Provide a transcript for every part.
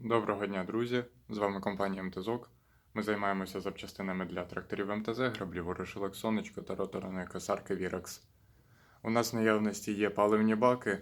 Доброго дня, друзі! З вами компанія МТЗОК. Ми займаємося запчастинами для тракторів МТЗ, граблів ворошилок сонечко та роторної косарки Virax. У нас в наявності є паливні баки,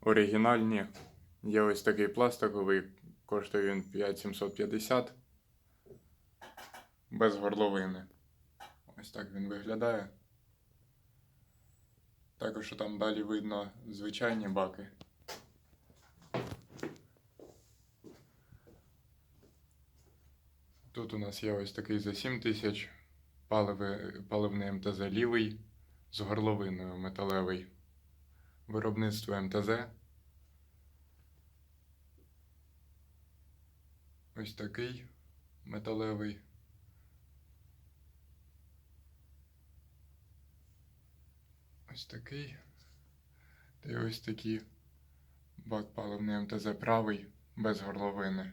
оригінальні. Є ось такий пластиковий, коштує він 5750 без горловини. Ось так він виглядає. Також там далі видно звичайні баки. Тут у нас є ось такий за 7 тисяч паливний МТЗ лівий з горловиною металевий. Виробництво МТЗ. Ось такий металевий. Ось такий. Та й ось такий бак паливний МТЗ правий без горловини.